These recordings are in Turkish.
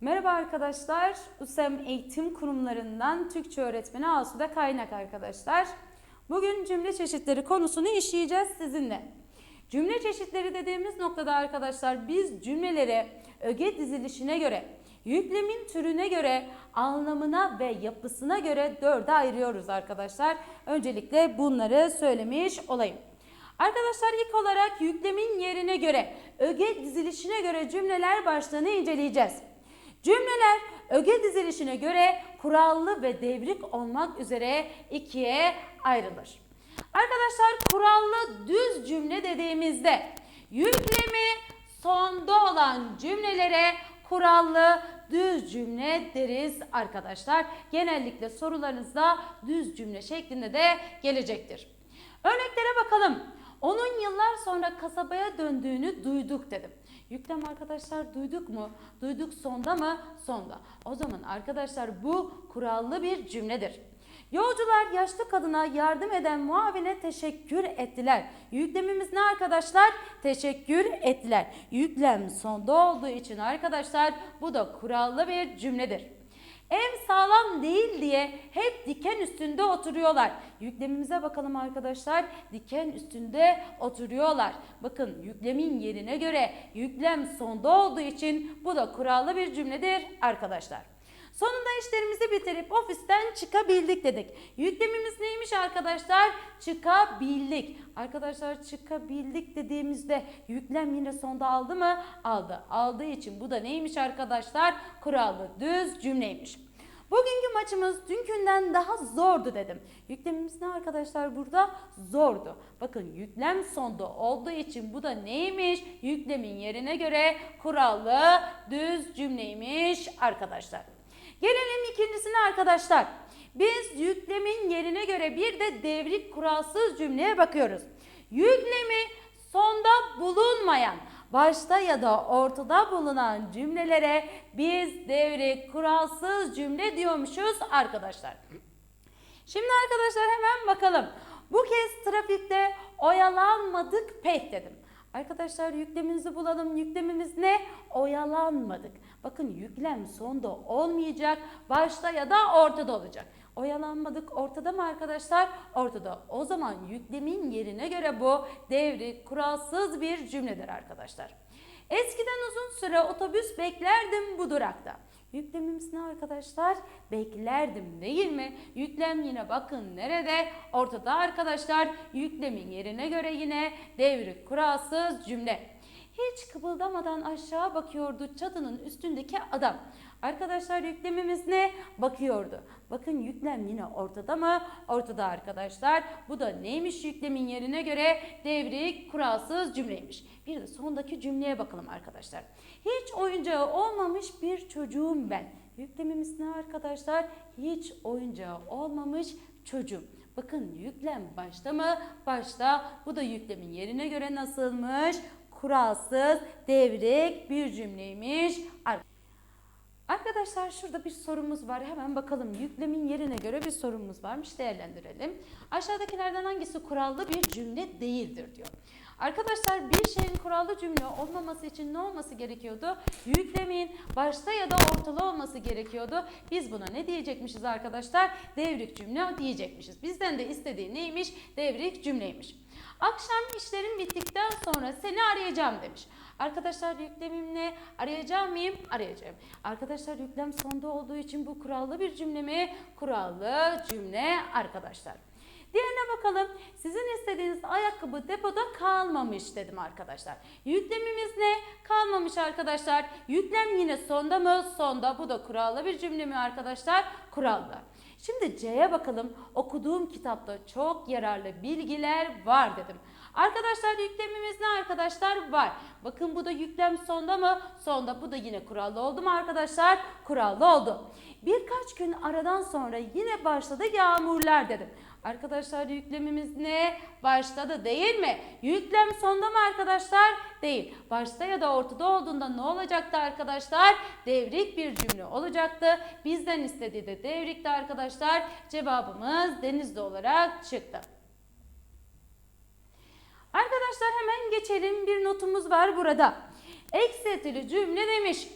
Merhaba arkadaşlar. USEM Eğitim Kurumlarından Türkçe öğretmeni Asude Kaynak arkadaşlar. Bugün cümle çeşitleri konusunu işleyeceğiz sizinle. Cümle çeşitleri dediğimiz noktada arkadaşlar biz cümlelere öge dizilişine göre, yüklemin türüne göre, anlamına ve yapısına göre dörde ayırıyoruz arkadaşlar. Öncelikle bunları söylemiş olayım. Arkadaşlar ilk olarak yüklemin yerine göre, öge dizilişine göre cümleler başlığını inceleyeceğiz. Cümleler öge dizilişine göre kurallı ve devrik olmak üzere ikiye ayrılır. Arkadaşlar kurallı düz cümle dediğimizde yüklemi sonda olan cümlelere kurallı düz cümle deriz arkadaşlar. Genellikle sorularınızda düz cümle şeklinde de gelecektir. Örneklere bakalım. Onun yıllar sonra kasabaya döndüğünü duyduk dedim. Yüklem arkadaşlar duyduk mu? Duyduk sonda mı? Sonda. O zaman arkadaşlar bu kurallı bir cümledir. Yolcular yaşlı kadına yardım eden muavine teşekkür ettiler. Yüklemimiz ne arkadaşlar? Teşekkür ettiler. Yüklem sonda olduğu için arkadaşlar bu da kurallı bir cümledir. Ev sağlam değil diye hep diken üstünde oturuyorlar. Yüklemimize bakalım arkadaşlar. Diken üstünde oturuyorlar. Bakın yüklemin yerine göre yüklem sonda olduğu için bu da kurallı bir cümledir arkadaşlar. Sonunda işlerimizi bitirip ofisten çıkabildik dedik. Yüklemimiz neymiş arkadaşlar? Çıkabildik. Arkadaşlar çıkabildik dediğimizde yüklem yine sonda aldı mı? Aldı. Aldığı için bu da neymiş arkadaşlar? Kurallı düz cümleymiş. Bugünkü maçımız dünkünden daha zordu dedim. Yüklemimiz ne arkadaşlar burada? Zordu. Bakın yüklem sonda olduğu için bu da neymiş? Yüklemin yerine göre kurallı düz cümleymiş arkadaşlar. Gelelim ikincisine arkadaşlar. Biz yüklemin yerine göre bir de devrik kuralsız cümleye bakıyoruz. Yüklemi sonda bulunmayan, başta ya da ortada bulunan cümlelere biz devrik kuralsız cümle diyormuşuz arkadaşlar. Şimdi arkadaşlar hemen bakalım. Bu kez trafikte oyalanmadık pek dedim. Arkadaşlar yüklemimizi bulalım. Yüklemimiz ne? Oyalanmadık. Bakın yüklem sonda olmayacak. Başta ya da ortada olacak. Oyalanmadık ortada mı arkadaşlar? Ortada. O zaman yüklemin yerine göre bu devri kuralsız bir cümledir arkadaşlar. Eskiden uzun süre otobüs beklerdim bu durakta. Yüklemimiz ne arkadaşlar? Beklerdim değil mi? Yüklem yine bakın nerede? Ortada arkadaşlar. Yüklemin yerine göre yine devrik kuralsız cümle. Hiç kıpıldamadan aşağı bakıyordu çatının üstündeki adam. Arkadaşlar yüklemimiz ne? Bakıyordu. Bakın yüklem yine ortada mı? Ortada arkadaşlar. Bu da neymiş yüklemin yerine göre? Devrik kuralsız cümleymiş. Bir de sondaki cümleye bakalım arkadaşlar. Hiç oyuncağı olmamış bir çocuğum ben. Yüklemimiz ne arkadaşlar? Hiç oyuncağı olmamış çocuğum. Bakın yüklem başta mı? Başta. Bu da yüklemin yerine göre nasılmış? Kuralsız, devrik bir cümleymiş. Arkadaşlar şurada bir sorumuz var. Hemen bakalım. Yüklemin yerine göre bir sorumuz varmış. Değerlendirelim. Aşağıdakilerden hangisi kurallı bir cümle değildir diyor. Arkadaşlar bir şeyin kurallı cümle olmaması için ne olması gerekiyordu? Yüklemin başta ya da ortalı olması gerekiyordu. Biz buna ne diyecekmişiz arkadaşlar? Devrik cümle diyecekmişiz. Bizden de istediği neymiş? Devrik cümleymiş. Akşam işlerim bittikten sonra seni arayacağım demiş. Arkadaşlar yüklemim ne? Arayacağım mıyım? Arayacağım. Arkadaşlar yüklem sonda olduğu için bu kurallı bir cümle mi? Kurallı cümle arkadaşlar. Diğerine bakalım. Sizin istediğiniz ayakkabı depoda kalmamış dedim arkadaşlar. Yüklemimiz ne? Kalmamış arkadaşlar. Yüklem yine sonda mı? Sonda. Bu da kurallı bir cümle mi arkadaşlar? Kurallı. Şimdi C'ye bakalım. Okuduğum kitapta çok yararlı bilgiler var dedim. Arkadaşlar yüklemimiz ne arkadaşlar? Var. Bakın bu da yüklem sonda mı? Sonda. Bu da yine kurallı oldu mu arkadaşlar? Kurallı oldu. Birkaç gün aradan sonra yine başladı yağmurlar dedim. Arkadaşlar yüklemimiz ne? Başladı değil mi? Yüklem sonda mı arkadaşlar? Değil. Başta ya da ortada olduğunda ne olacaktı arkadaşlar? Devrik bir cümle olacaktı. Bizden istediği de devrikti arkadaşlar. Cevabımız denizli olarak çıktı. Arkadaşlar hemen geçelim. Bir notumuz var burada. Eksiltili cümle demiş.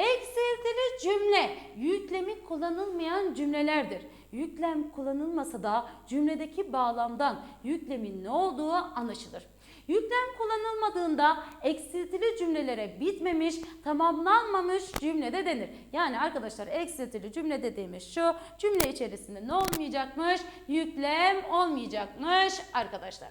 Eksiltili cümle yüklemi kullanılmayan cümlelerdir. Yüklem kullanılmasa da cümledeki bağlamdan yüklemin ne olduğu anlaşılır. Yüklem kullanılmadığında eksiltili cümlelere bitmemiş, tamamlanmamış cümlede denir. Yani arkadaşlar eksiltili cümle dediğimiz şu cümle içerisinde ne olmayacakmış? Yüklem olmayacakmış arkadaşlar.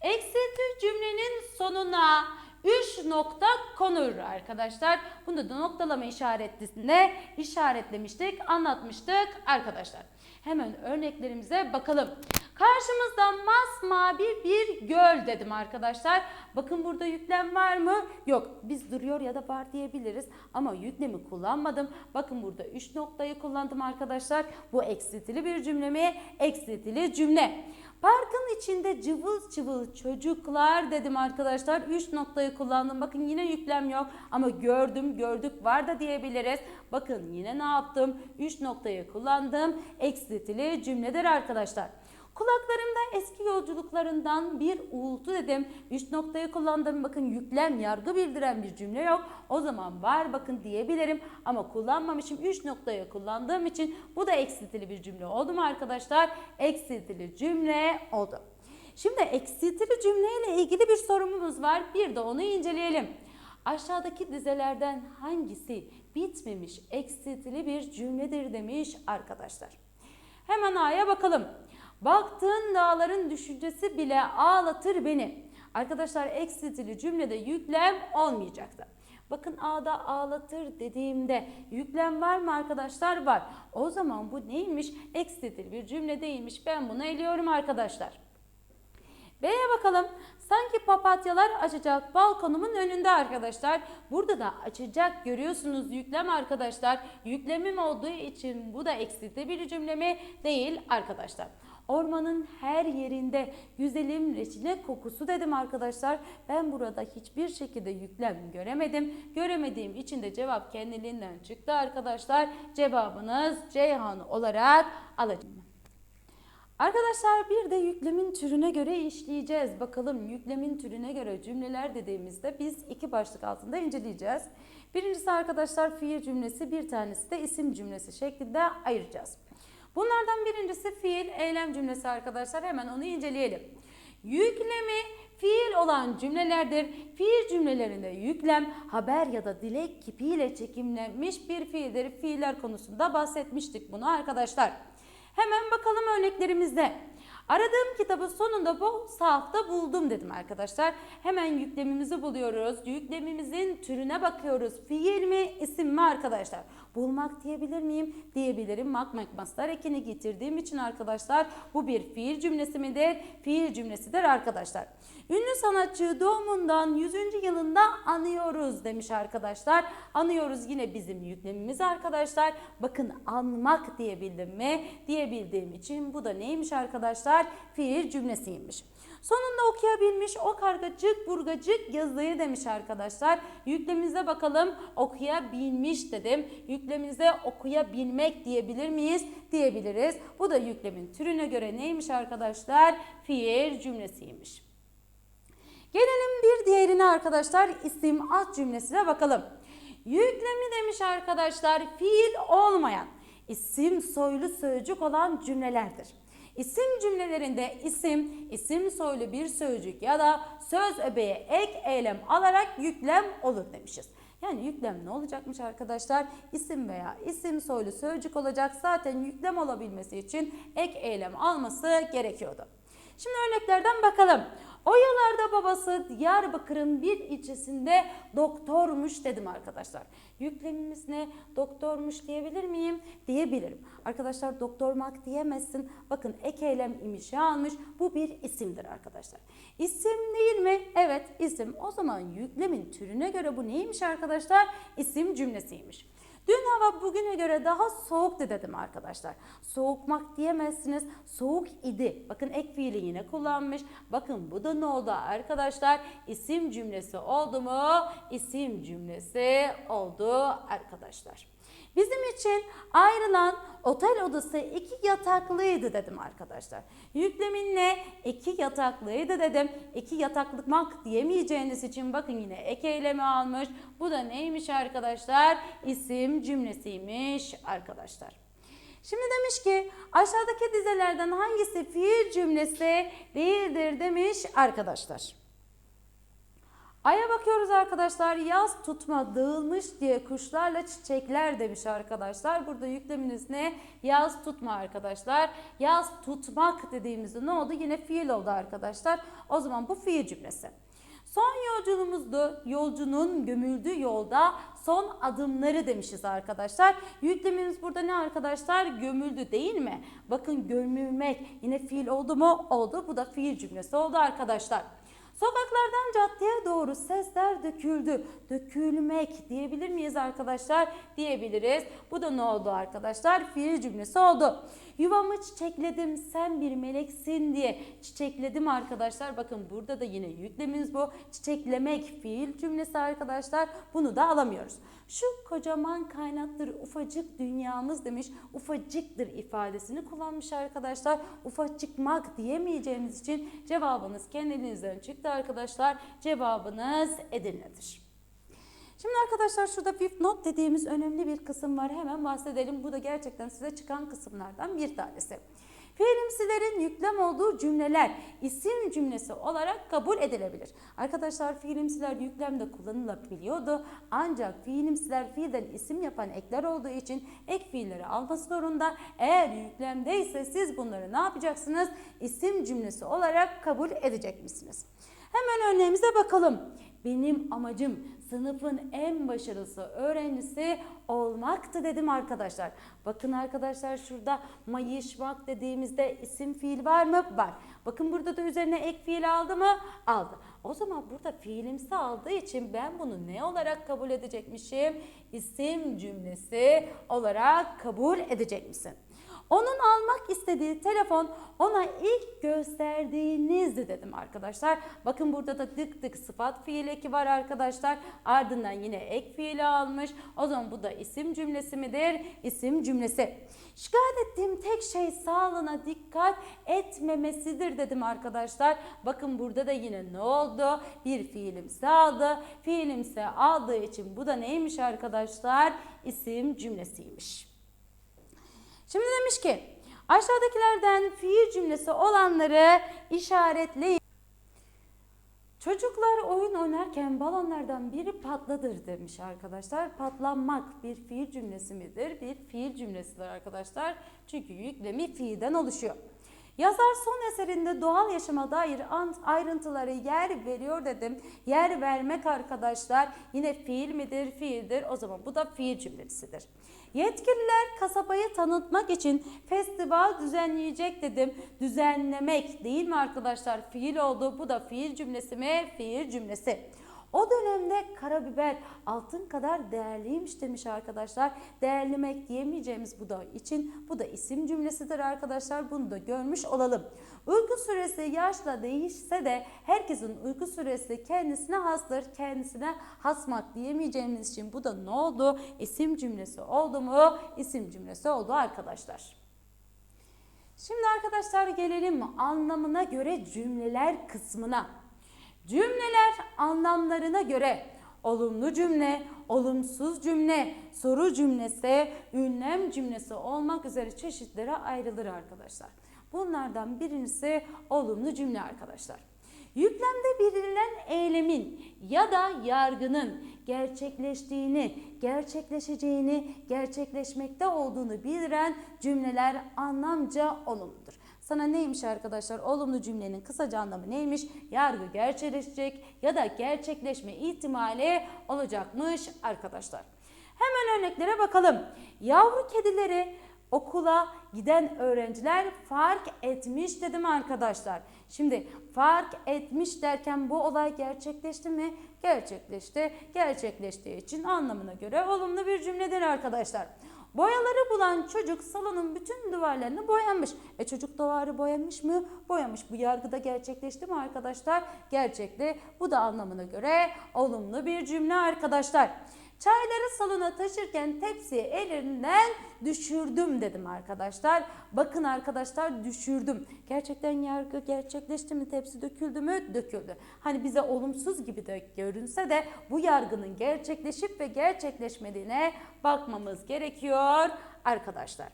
Eksiltili cümlenin sonuna 3 nokta konur arkadaşlar. Bunu da noktalama işaretlisinde işaretlemiştik, anlatmıştık arkadaşlar. Hemen örneklerimize bakalım. Karşımızda masmavi bir göl dedim arkadaşlar. Bakın burada yüklem var mı? Yok. Biz duruyor ya da var diyebiliriz. Ama yüklemi kullanmadım. Bakın burada 3 noktayı kullandım arkadaşlar. Bu eksiltili bir cümle mi? Eksiltili cümle. Parkın içinde cıvıl cıvıl çocuklar dedim arkadaşlar. 3 noktayı kullandım. Bakın yine yüklem yok ama gördüm, gördük var da diyebiliriz. Bakın yine ne yaptım? 3 noktayı kullandım. Eksiltili cümledir arkadaşlar. Kulaklarımda eski yolculuklarından bir uğultu dedim. Üç noktayı kullandım. Bakın yüklem, yargı bildiren bir cümle yok. O zaman var bakın diyebilirim. Ama kullanmamışım. Üç noktayı kullandığım için bu da eksiltili bir cümle oldu mu arkadaşlar? Eksiltili cümle oldu. Şimdi eksiltili cümleyle ilgili bir sorumuz var. Bir de onu inceleyelim. Aşağıdaki dizelerden hangisi bitmemiş eksiltili bir cümledir demiş arkadaşlar. Hemen A'ya bakalım. Baktığın dağların düşüncesi bile ağlatır beni. Arkadaşlar eksiltili cümlede yüklem olmayacaktı. Bakın A'da ağlatır dediğimde yüklem var mı arkadaşlar? Var. O zaman bu neymiş? Eksiltili bir cümle değilmiş. Ben bunu eliyorum arkadaşlar. B'ye bakalım. Sanki papatyalar açacak balkonumun önünde arkadaşlar. Burada da açacak görüyorsunuz yüklem arkadaşlar. Yüklemim olduğu için bu da eksiltili bir cümle mi? Değil arkadaşlar. Ormanın her yerinde güzelim reçine kokusu dedim arkadaşlar. Ben burada hiçbir şekilde yüklem göremedim. Göremediğim için de cevap kendiliğinden çıktı arkadaşlar. Cevabınız Ceyhan olarak alacağım. Arkadaşlar bir de yüklemin türüne göre işleyeceğiz. Bakalım yüklemin türüne göre cümleler dediğimizde biz iki başlık altında inceleyeceğiz. Birincisi arkadaşlar fiil cümlesi, bir tanesi de isim cümlesi şeklinde ayıracağız. Bunlardan birincisi fiil, eylem cümlesi arkadaşlar. Hemen onu inceleyelim. Yüklemi fiil olan cümlelerdir. Fiil cümlelerinde yüklem haber ya da dilek kipiyle çekimlenmiş bir fiildir. Fiiller konusunda bahsetmiştik bunu arkadaşlar. Hemen bakalım örneklerimizde. Aradığım kitabı sonunda bu sahafta buldum dedim arkadaşlar. Hemen yüklemimizi buluyoruz. Yüklemimizin türüne bakıyoruz. Fiil mi, isim mi arkadaşlar? Bulmak diyebilir miyim? Diyebilirim. Mak makmaslar ekini getirdiğim için arkadaşlar bu bir fiil cümlesi midir? Fiil cümlesidir arkadaşlar. Ünlü sanatçı doğumundan 100. yılında anıyoruz demiş arkadaşlar. Anıyoruz yine bizim yüklemimiz arkadaşlar. Bakın anmak diyebildim mi? Diyebildiğim için bu da neymiş arkadaşlar? Fiil cümlesiymiş. Sonunda okuyabilmiş o kargacık burgacık yazıyı demiş arkadaşlar. Yüklemimize bakalım okuyabilmiş dedim. Yüklemimize okuyabilmek diyebilir miyiz? Diyebiliriz. Bu da yüklemin türüne göre neymiş arkadaşlar? Fiil cümlesiymiş. Gelelim bir diğerine arkadaşlar isim ad cümlesine bakalım. Yüklemi demiş arkadaşlar fiil olmayan isim soylu sözcük olan cümlelerdir. İsim cümlelerinde isim, isim soylu bir sözcük ya da söz öbeğe ek eylem alarak yüklem olur demişiz. Yani yüklem ne olacakmış arkadaşlar? İsim veya isim soylu sözcük olacak. Zaten yüklem olabilmesi için ek eylem alması gerekiyordu. Şimdi örneklerden bakalım. O yıllarda babası Diyarbakır'ın bir ilçesinde doktormuş dedim arkadaşlar. Yüklemimiz ne? Doktormuş diyebilir miyim? Diyebilirim. Arkadaşlar doktormak diyemezsin. Bakın ek eylem imişi almış. Bu bir isimdir arkadaşlar. İsim değil mi? Evet isim. O zaman yüklemin türüne göre bu neymiş arkadaşlar? İsim cümlesiymiş. Dün hava bugüne göre daha soğuktu dedim arkadaşlar. Soğukmak diyemezsiniz. Soğuk idi. Bakın ek fiili yine kullanmış. Bakın bu da ne oldu arkadaşlar? İsim cümlesi oldu mu? İsim cümlesi oldu arkadaşlar. Bizim için ayrılan otel odası iki yataklıydı dedim arkadaşlar. Yüklemin ne? İki yataklıydı dedim. İki yataklık diyemeyeceğiniz için bakın yine ek eylemi almış. Bu da neymiş arkadaşlar? İsim cümlesiymiş arkadaşlar. Şimdi demiş ki aşağıdaki dizelerden hangisi fiil cümlesi değildir demiş arkadaşlar. Aya bakıyoruz arkadaşlar. Yaz tutma dağılmış diye kuşlarla çiçekler demiş arkadaşlar. Burada yükleminiz ne? Yaz tutma arkadaşlar. Yaz tutmak dediğimizde ne oldu? Yine fiil oldu arkadaşlar. O zaman bu fiil cümlesi. Son yolculuğumuzdu. Yolcunun gömüldüğü yolda son adımları demişiz arkadaşlar. Yüklemimiz burada ne arkadaşlar? Gömüldü değil mi? Bakın gömülmek yine fiil oldu mu? Oldu. Bu da fiil cümlesi oldu arkadaşlar. Sokaklardan caddeye doğru sesler döküldü. Dökülmek diyebilir miyiz arkadaşlar? Diyebiliriz. Bu da ne oldu arkadaşlar? Fiil cümlesi oldu. Yuvamı çiçekledim sen bir meleksin diye çiçekledim arkadaşlar. Bakın burada da yine yüklemimiz bu. Çiçeklemek fiil cümlesi arkadaşlar. Bunu da alamıyoruz. Şu kocaman kaynattır ufacık dünyamız demiş. Ufacıktır ifadesini kullanmış arkadaşlar. Ufacıkmak diyemeyeceğimiz için cevabınız kendinizden çıktı arkadaşlar. Cevabınız Edirne'dir. Şimdi arkadaşlar şurada bir not dediğimiz önemli bir kısım var. Hemen bahsedelim. Bu da gerçekten size çıkan kısımlardan bir tanesi. Fiilimsilerin yüklem olduğu cümleler isim cümlesi olarak kabul edilebilir. Arkadaşlar fiilimsiler yüklemde kullanılabiliyordu. Ancak fiilimsiler fiilden isim yapan ekler olduğu için ek fiilleri alması zorunda. Eğer yüklemdeyse siz bunları ne yapacaksınız? İsim cümlesi olarak kabul edecek misiniz? Hemen örneğimize bakalım. Benim amacım sınıfın en başarılısı öğrencisi olmaktı dedim arkadaşlar. Bakın arkadaşlar şurada mayışmak dediğimizde isim fiil var mı? Var. Bakın burada da üzerine ek fiil aldı mı? Aldı. O zaman burada fiilimsi aldığı için ben bunu ne olarak kabul edecekmişim? İsim cümlesi olarak kabul edecek misin? Onun almak istediği telefon ona ilk gösterdiğinizdi dedim arkadaşlar. Bakın burada da dık dık sıfat fiil eki var arkadaşlar. Ardından yine ek fiili almış. O zaman bu da isim cümlesi midir? İsim cümlesi. Şikayet ettiğim tek şey sağlığına dikkat etmemesidir dedim arkadaşlar. Bakın burada da yine ne oldu? Bir fiilimsi aldı. Fiilimsi aldığı için bu da neymiş arkadaşlar? İsim cümlesiymiş. Şimdi demiş ki aşağıdakilerden fiil cümlesi olanları işaretleyin. Çocuklar oyun oynarken balonlardan biri patladır demiş arkadaşlar. Patlanmak bir fiil cümlesi midir? Bir fiil cümlesidir arkadaşlar. Çünkü yüklemi fiilden oluşuyor. Yazar son eserinde doğal yaşama dair ayrıntıları yer veriyor dedim. Yer vermek arkadaşlar yine fiil midir? Fiildir. O zaman bu da fiil cümlesidir. Yetkililer kasabayı tanıtmak için festival düzenleyecek dedim. Düzenlemek değil mi arkadaşlar? Fiil oldu. Bu da fiil cümlesi mi? Fiil cümlesi. O dönemde karabiber altın kadar değerliymiş demiş arkadaşlar. Değerlemek diyemeyeceğimiz bu da için bu da isim cümlesidir arkadaşlar. Bunu da görmüş olalım. Uyku süresi yaşla değişse de herkesin uyku süresi kendisine hastır. Kendisine hasmak diyemeyeceğimiz için bu da ne oldu? İsim cümlesi oldu mu? İsim cümlesi oldu arkadaşlar. Şimdi arkadaşlar gelelim anlamına göre cümleler kısmına. Cümleler anlamlarına göre olumlu cümle, olumsuz cümle, soru cümlesi, ünlem cümlesi olmak üzere çeşitlere ayrılır arkadaşlar. Bunlardan birincisi olumlu cümle arkadaşlar. Yüklemde bildirilen eylemin ya da yargının gerçekleştiğini, gerçekleşeceğini, gerçekleşmekte olduğunu bildiren cümleler anlamca olumludur. Sana neymiş arkadaşlar? Olumlu cümlenin kısaca anlamı neymiş? Yargı gerçekleşecek ya da gerçekleşme ihtimali olacakmış arkadaşlar. Hemen örneklere bakalım. Yavru kedileri okula giden öğrenciler fark etmiş dedim arkadaşlar. Şimdi fark etmiş derken bu olay gerçekleşti mi? Gerçekleşti. Gerçekleştiği için anlamına göre olumlu bir cümledir arkadaşlar. Boyaları bulan çocuk salonun bütün duvarlarını boyamış. E çocuk duvarı boyamış mı? Boyamış. Bu yargıda gerçekleşti mi arkadaşlar? Gerçekti. Bu da anlamına göre olumlu bir cümle arkadaşlar. Çayları salona taşırken tepsiyi elinden düşürdüm dedim arkadaşlar. Bakın arkadaşlar düşürdüm. Gerçekten yargı gerçekleşti mi? Tepsi döküldü mü? Döküldü. Hani bize olumsuz gibi de görünse de bu yargının gerçekleşip ve gerçekleşmediğine bakmamız gerekiyor arkadaşlar.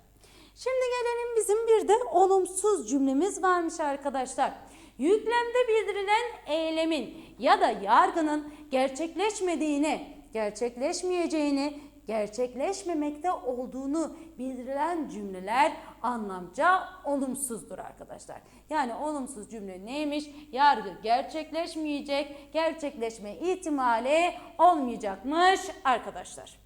Şimdi gelelim bizim bir de olumsuz cümlemiz varmış arkadaşlar. Yüklemde bildirilen eylemin ya da yargının gerçekleşmediğini, gerçekleşmeyeceğini, gerçekleşmemekte olduğunu bildirilen cümleler anlamca olumsuzdur arkadaşlar. Yani olumsuz cümle neymiş? Yargı gerçekleşmeyecek, gerçekleşme ihtimali olmayacakmış arkadaşlar.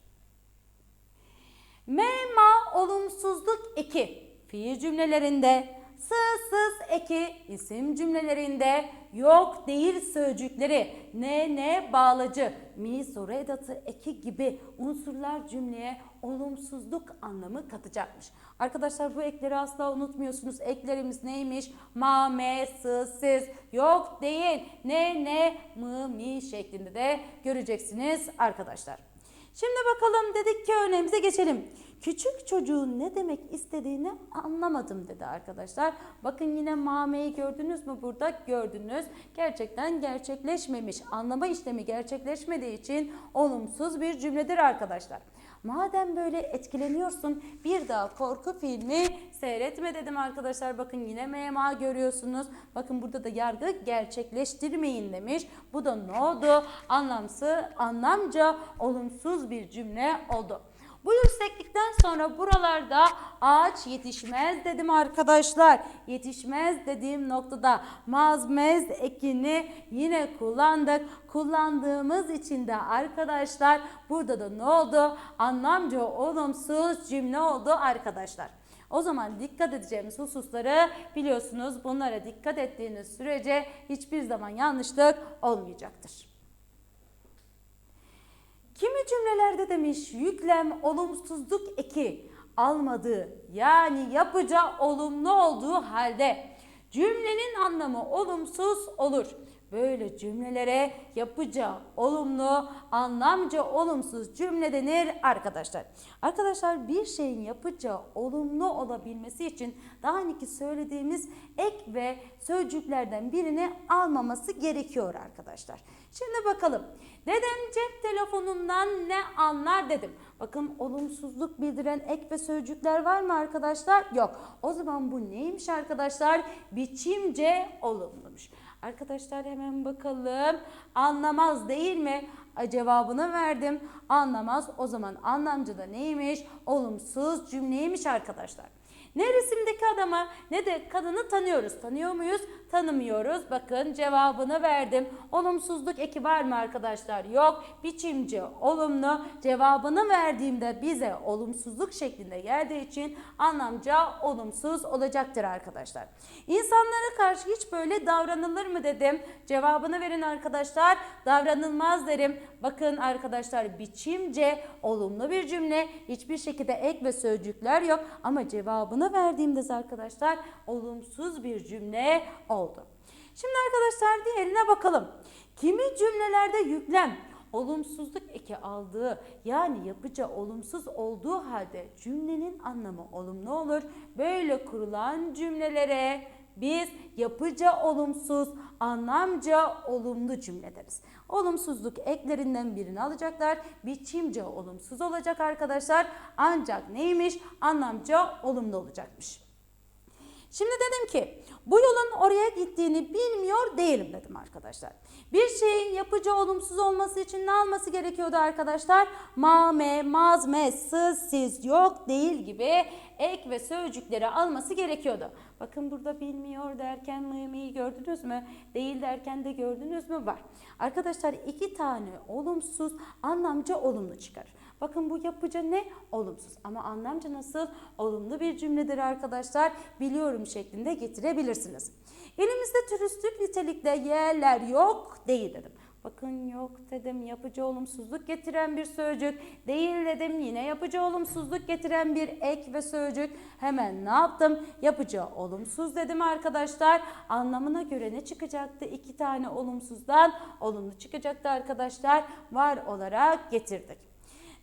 Mema olumsuzluk eki fiil cümlelerinde, sığsız eki isim cümlelerinde, yok değil sözcükleri, ne ne bağlacı, mi soru edatı eki gibi unsurlar cümleye olumsuzluk anlamı katacakmış. Arkadaşlar bu ekleri asla unutmuyorsunuz. Eklerimiz neymiş? Ma, me, sı, siz, yok değil, ne, ne, mı, mi şeklinde de göreceksiniz arkadaşlar. Şimdi bakalım dedik ki örneğimize geçelim. Küçük çocuğun ne demek istediğini anlamadım dedi arkadaşlar. Bakın yine mameyi gördünüz mü burada? Gördünüz. Gerçekten gerçekleşmemiş. Anlama işlemi gerçekleşmediği için olumsuz bir cümledir arkadaşlar. Madem böyle etkileniyorsun bir daha korku filmi seyretme dedim arkadaşlar. Bakın yine MMA görüyorsunuz. Bakın burada da yargı gerçekleştirmeyin demiş. Bu da ne oldu? Anlamsı, anlamca olumsuz bir cümle oldu. Bu yükseklikten sonra buralarda ağaç yetişmez dedim arkadaşlar. Yetişmez dediğim noktada mazmez ekini yine kullandık. Kullandığımız için de arkadaşlar burada da ne oldu? Anlamca olumsuz cümle oldu arkadaşlar. O zaman dikkat edeceğimiz hususları biliyorsunuz. Bunlara dikkat ettiğiniz sürece hiçbir zaman yanlışlık olmayacaktır. Kimi cümlelerde demiş yüklem olumsuzluk eki almadığı yani yapacağı olumlu olduğu halde cümlenin anlamı olumsuz olur. Böyle cümlelere yapacağı olumlu, anlamca olumsuz cümle denir arkadaşlar. Arkadaşlar bir şeyin yapacağı olumlu olabilmesi için daha önceki söylediğimiz ek ve sözcüklerden birini almaması gerekiyor arkadaşlar. Şimdi bakalım. Dedem cep telefonundan ne anlar dedim. Bakın olumsuzluk bildiren ek ve sözcükler var mı arkadaşlar? Yok. O zaman bu neymiş arkadaşlar? Biçimce olumlumuş. Arkadaşlar hemen bakalım. Anlamaz değil mi? Cevabını verdim. Anlamaz. O zaman anlamcı da neymiş? Olumsuz cümleymiş arkadaşlar. Ne resimdeki adamı ne de kadını tanıyoruz. Tanıyor muyuz? Tanımıyoruz. Bakın cevabını verdim. Olumsuzluk eki var mı arkadaşlar? Yok. Biçimci olumlu. Cevabını verdiğimde bize olumsuzluk şeklinde geldiği için anlamca olumsuz olacaktır arkadaşlar. İnsanlara karşı hiç böyle davranılır mı dedim. Cevabını verin arkadaşlar. Davranılmaz derim. Bakın arkadaşlar biçimce olumlu bir cümle. Hiçbir şekilde ek ve sözcükler yok ama cevabını verdiğimde arkadaşlar olumsuz bir cümle oldu. Şimdi arkadaşlar diğerine bakalım. Kimi cümlelerde yüklem olumsuzluk eki aldığı yani yapacağı olumsuz olduğu halde cümlenin anlamı olumlu olur. Böyle kurulan cümlelere biz yapıca olumsuz, anlamca olumlu cümle deriz. Olumsuzluk eklerinden birini alacaklar. Biçimce olumsuz olacak arkadaşlar. Ancak neymiş? Anlamca olumlu olacakmış. Şimdi dedim ki bu yolun oraya gittiğini bilmiyor değilim dedim arkadaşlar. Bir şeyin yapıcı olumsuz olması için ne alması gerekiyordu arkadaşlar? Ma, me, maz, me, sız, siz, yok, değil gibi ek ve sözcükleri alması gerekiyordu. Bakın burada bilmiyor derken mı, gördünüz mü? Değil derken de gördünüz mü? Var. Arkadaşlar iki tane olumsuz anlamca olumlu çıkar. Bakın bu yapıcı ne? Olumsuz. Ama anlamca nasıl? Olumlu bir cümledir arkadaşlar. Biliyorum şeklinde getirebilirsiniz. Elimizde turistik nitelikte yerler yok değil dedim. Bakın yok dedim yapıcı olumsuzluk getiren bir sözcük. Değil dedim yine yapıcı olumsuzluk getiren bir ek ve sözcük. Hemen ne yaptım? Yapıcı olumsuz dedim arkadaşlar. Anlamına göre ne çıkacaktı? İki tane olumsuzdan olumlu çıkacaktı arkadaşlar. Var olarak getirdik.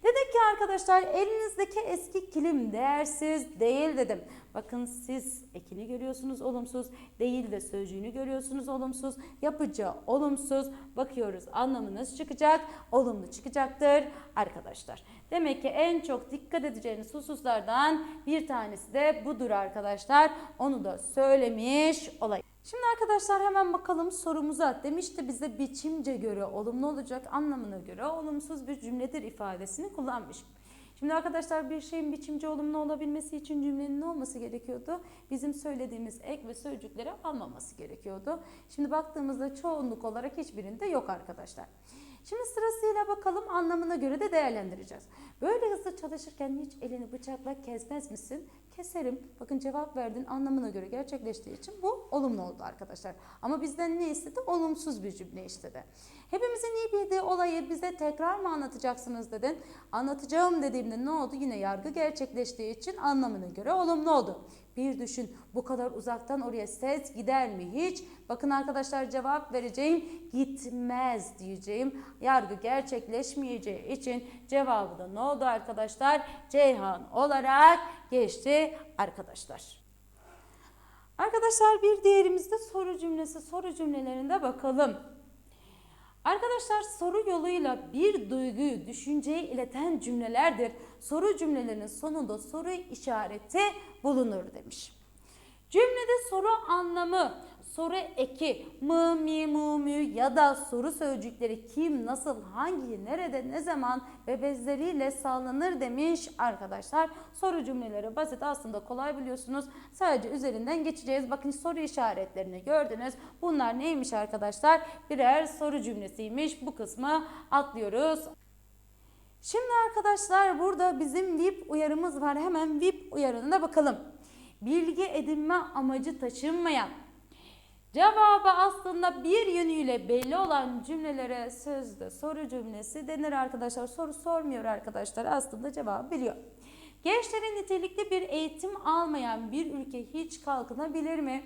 Dedik ki arkadaşlar elinizdeki eski kilim değersiz değil dedim. Bakın siz ekini görüyorsunuz olumsuz, değil de sözcüğünü görüyorsunuz olumsuz, yapıcı olumsuz. Bakıyoruz anlamınız çıkacak, olumlu çıkacaktır arkadaşlar. Demek ki en çok dikkat edeceğiniz hususlardan bir tanesi de budur arkadaşlar. Onu da söylemiş olayım. Şimdi arkadaşlar hemen bakalım sorumuza. Demişti bize biçimce göre olumlu olacak anlamına göre olumsuz bir cümledir ifadesini kullanmış. Şimdi arkadaşlar bir şeyin biçimci olumlu olabilmesi için cümlenin ne olması gerekiyordu? Bizim söylediğimiz ek ve sözcükleri almaması gerekiyordu. Şimdi baktığımızda çoğunluk olarak hiçbirinde yok arkadaşlar. Şimdi sırasıyla bakalım anlamına göre de değerlendireceğiz. Böyle hızlı çalışırken hiç elini bıçakla kesmez misin? Keserim. Bakın cevap verdin anlamına göre gerçekleştiği için bu olumlu oldu arkadaşlar. Ama bizden ne istedi? Olumsuz bir cümle istedi. Hepimizin iyi bildiği olayı bize tekrar mı anlatacaksınız dedin. Anlatacağım dediğimde ne oldu? Yine yargı gerçekleştiği için anlamına göre olumlu oldu. Bir düşün bu kadar uzaktan oraya ses gider mi hiç? Bakın arkadaşlar cevap vereceğim gitmez diyeceğim. Yargı gerçekleşmeyeceği için cevabı da ne oldu arkadaşlar? Ceyhan olarak geçti arkadaşlar. Arkadaşlar bir diğerimizde soru cümlesi. Soru cümlelerinde bakalım. Arkadaşlar soru yoluyla bir duyguyu, düşünceyi ileten cümlelerdir. Soru cümlelerinin sonunda soru işareti bulunur demiş. Cümlede soru anlamı, soru eki, mı, mi, mu, mü ya da soru sözcükleri kim, nasıl, hangi, nerede, ne zaman ve benzeriyle sağlanır demiş arkadaşlar. Soru cümleleri basit aslında kolay biliyorsunuz. Sadece üzerinden geçeceğiz. Bakın soru işaretlerini gördünüz. Bunlar neymiş arkadaşlar? Birer soru cümlesiymiş. Bu kısmı atlıyoruz. Şimdi arkadaşlar burada bizim VIP uyarımız var. Hemen VIP uyarına bakalım. Bilgi edinme amacı taşınmayan, Cevabı aslında bir yönüyle belli olan cümlelere sözde soru cümlesi denir arkadaşlar. Soru sormuyor arkadaşlar. Aslında cevabı biliyor. Gençlerin nitelikli bir eğitim almayan bir ülke hiç kalkınabilir mi?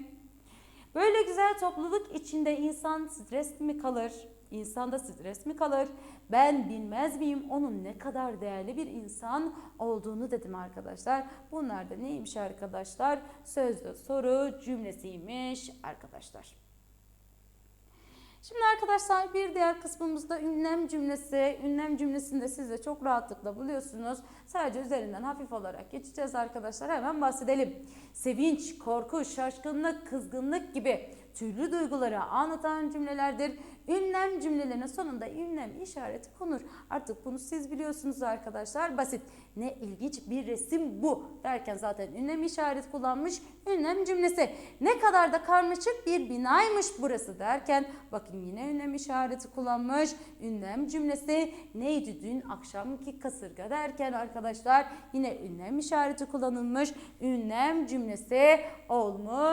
Böyle güzel topluluk içinde insan stres mi kalır? İnsanda stres mi kalır? Ben bilmez miyim onun ne kadar değerli bir insan olduğunu dedim arkadaşlar. Bunlar da neymiş arkadaşlar? Sözlü soru cümlesiymiş arkadaşlar. Şimdi arkadaşlar bir diğer kısmımızda ünlem cümlesi. Ünlem cümlesini de siz de çok rahatlıkla buluyorsunuz. Sadece üzerinden hafif olarak geçeceğiz arkadaşlar. Hemen bahsedelim. Sevinç, korku, şaşkınlık, kızgınlık gibi türlü duyguları anlatan cümlelerdir. Ünlem cümlelerinin sonunda ünlem işareti konur. Artık bunu siz biliyorsunuz arkadaşlar. Basit. Ne ilginç bir resim bu derken zaten ünlem işareti kullanmış. Ünlem cümlesi. Ne kadar da karmaşık bir binaymış burası derken bakın yine ünlem işareti kullanmış. Ünlem cümlesi neydi dün akşamki kasırga derken arkadaşlar yine ünlem işareti kullanılmış. Ünlem cümlesi olmuş.